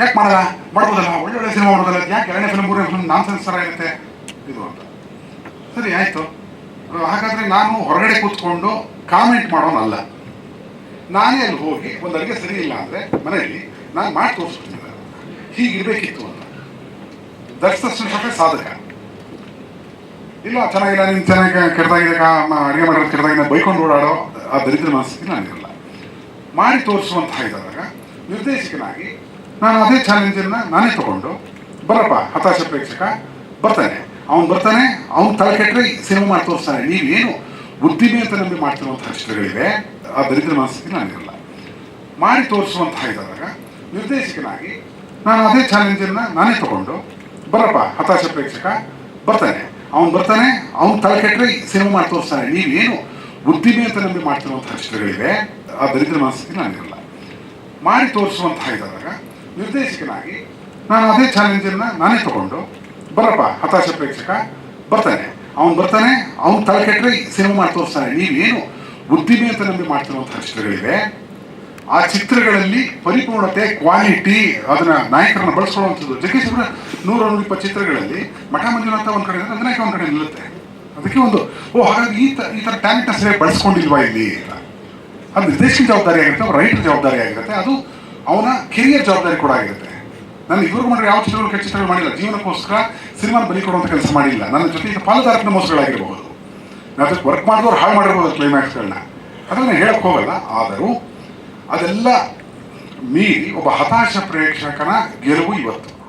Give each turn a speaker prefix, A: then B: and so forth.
A: ಯಾಕೆ ಮಾಡಲ್ಲ? ಮಾಡ್ಬೋದಲ್ಲ? ಒಳ್ಳೊಳ್ಳೆ ಸಿನಿಮಾ ಮಾಡೋದಲ್ಲ ಯಾಕೆ? ಎರಡನೇ ಫಿಲ್ಮ್ ಮೂರನೇ ಫಿಲ್ಮ್ ನಾನ್ ಸೆನ್ಸರ್ ಆಗುತ್ತೆ ಇದು ಅಂತ. ಸರಿ, ಆಯಿತು. ಹಾಗಾದರೆ ನಾನು ಹೊರಗಡೆ ಕೂತ್ಕೊಂಡು ಕಾಮೆಂಟ್ ಮಾಡೋನಲ್ಲ. ನಾನೇ ಅಲ್ಲಿ ಹೋಗಿ ಒಂದು ಅಡುಗೆ ಸರಿ ಇಲ್ಲ ಅಂದರೆ ಮನೆಯಲ್ಲಿ ನಾನು ಮಾಡಿ ಹೀಗೆ ಹೀಗಿರಬೇಕಿತ್ತು ಅಂತ. ದರ್ಶನ ಸಾಧಕ. ಇಲ್ಲ, ಚೆನ್ನಾಗಿಲ್ಲ, ನೀನು ಚೆನ್ನಾಗಿ ಕೆಟ್ಟದಾಗಿದೆ ಅಡುಗೆ ಮಾಡೋದು ಕೆಟ್ಟದಾಗಿದೆ, ಬೈಕೊಂಡು ಓಡಾಡೋ ಆ ದರಿದ್ರ ಮನಸ್ಥಿತಿ ನಾನಿರಲ್ಲ. ಮಾಡಿ ತೋರಿಸುವಂತಹ ಇದ್ದಾಗ ನಿರ್ದೇಶಕನಾಗಿ ನಾನು ಅದೇ ಚಾಲೆಂಜನ್ನು ನಾನೇ ತಗೊಂಡು. ಬರಪ್ಪ, ಹತಾಶ ಪ್ರೇಕ್ಷಕ, ಬರ್ತಾನೆ. ಅವ್ನು ಬರ್ತಾನೆ, ಅವ್ನು ತಲೆ ಕೆಟ್ಟರೆ ಸಿನಿಮಾ ಮಾಡಿ ತೋರಿಸ್ತಾನೆ. ನೀವೇನು ಉದ್ದಿಮೆ ಅಂತ ನಂಬಿ ಮಾಡ್ತಿರುವಂಥ ಚಿತ್ರಗಳಿವೆ ಆ ದರಿದ್ರ ಮನಸ್ಥಿತಿ ನಾನಿರಲ್ಲ. ಮಾಡಿ ತೋರಿಸುವಂತಹ ಇದಾದಾಗ ನಿರ್ದೇಶಕನಾಗಿ ನಾನು ಅದೇ ಚಾಲೆಂಜನ್ನು ನಾನೇ ತಗೊಂಡು, ಬರಪ್ಪ, ಹತಾಶ ಪ್ರೇಕ್ಷಕ, ಬರ್ತಾನೆ. ಅವ್ನು ಬರ್ತಾನೆ, ಅವ್ನು ತಲೆ ಕೆಟ್ಟರೆ ಸಿನಿಮಾ ಮಾಡಿ ತೋರಿಸ್ತಾನೆ. ನೀವೇನು ಉದ್ದಿಮೆ ಅಂತ ನಂಬಿ ಮಾಡ್ತಿರುವಂತಹ ಚಿತ್ರಗಳಿವೆ ಆ ದರಿದ್ರ ಮನಸ್ಥಿತಿ ನಾನಿರಲ್ಲ. ಮಾಡಿ ತೋರಿಸುವಂತಹ ಇದ್ದಾಗ ನಿರ್ದೇಶಕನಾಗಿ ನಾನು ಅದೇ ಚಾಲೆಂಜನ್ನು ನಾನೇ ತಗೊಂಡು ಬರಪ್ಪ, ಹತಾಶ ಪ್ರೇಕ್ಷಕ, ಬರ್ತಾನೆ. ಅವ್ನು ಬರ್ತಾನೆ, ಅವ್ನು ತಲೆ ಕೆಟ್ಟರೆ ಸಿನಿಮಾ ಮಾಡಿ ತೋರಿಸ್ತಾನೆ. ನೀವೇನು ಉದ್ದಿಮೆ ಅಂತ ನಂಬಿ ಮಾಡ್ತಿರುವಂತಹ ಚಿತ್ರಗಳಿವೆ. ಆ ಚಿತ್ರಗಳಲ್ಲಿ ಪರಿಪೂರ್ಣತೆ ಕ್ವಾಲಿಟಿ ಅದನ್ನ ನಾಯಕರನ್ನ ಬಳಸ್ಕೊಳ್ಳುವಂಥದ್ದು. ಜಗ್ಗೇಶ್ ಅವರ ನೂರ ನೂರ ಇಪ್ಪತ್ತು ಚಿತ್ರಗಳಲ್ಲಿ ಮಠ ಮಂಜುನಾಥ ಒಂದು ಕಡೆ ಅಂದರೆ ನಾಯಕ ಒಂದು ಕಡೆ ನಿಲ್ಲುತ್ತೆ. ಅದಕ್ಕೆ ಒಂದು, ಓ, ಹಾಗಾಗಿ ಈ ಈ ಥರ ಟ್ಯಾಲೆಂಟ್ನ ಸರಿಯಾಗಿ ಬಳಸ್ಕೊಂಡಿಲ್ವಾ ಇಲ್ಲಿ? ಅದು ನಿರ್ದೇಶಕ ಜವಾಬ್ದಾರಿ ಆಗಿರುತ್ತೆ ರೈಟರ್ ಜವಾಬ್ದಾರಿ ಆಗಿರುತ್ತೆ. ಅದು ಅವನ ಕೆರಿಯರ್ ಜವಾಬ್ದಾರಿ ಕೂಡ ಆಗಿರುತ್ತೆ ನಾನು ಇವ್ರಿಗೆ ಮಾಡಿರೋ ಯಾವ ಚಿತ್ರಗಳು, ಕೆಟ್ಟ ಚಿತ್ರಗಳು ಮಾಡಿಲ್ಲ. ಜೀವನಕ್ಕೋಸ್ಕರ ಸಿನಿಮಾ ಬಲಿ ಕೊಡುವಂಥ ಕೆಲಸ ಮಾಡಿಲ್ಲ. ನನ್ನ ಜೊತೆಗೆ ಪಾಲುದಾರಕ ಮೋಸಗಳಾಗಿರಬಹುದು. ನಾನು ವರ್ಕ್ ಮಾಡಿದವ್ರು ಹಾಳು ಮಾಡಿರ್ಬೋದು ಕ್ಲೈಮ್ಯಾಕ್ಸ್ಗಳನ್ನ ಅದನ್ನು ಹೇಳಕ್ಕೆ ಹೋಗಲ್ಲ. ಆದರೂ ಅದೆಲ್ಲ ಮೀರಿ ಒಬ್ಬ ಹತಾಶ ಪ್ರೇಕ್ಷಕನ ಗೆಲುವು ಇವತ್ತು.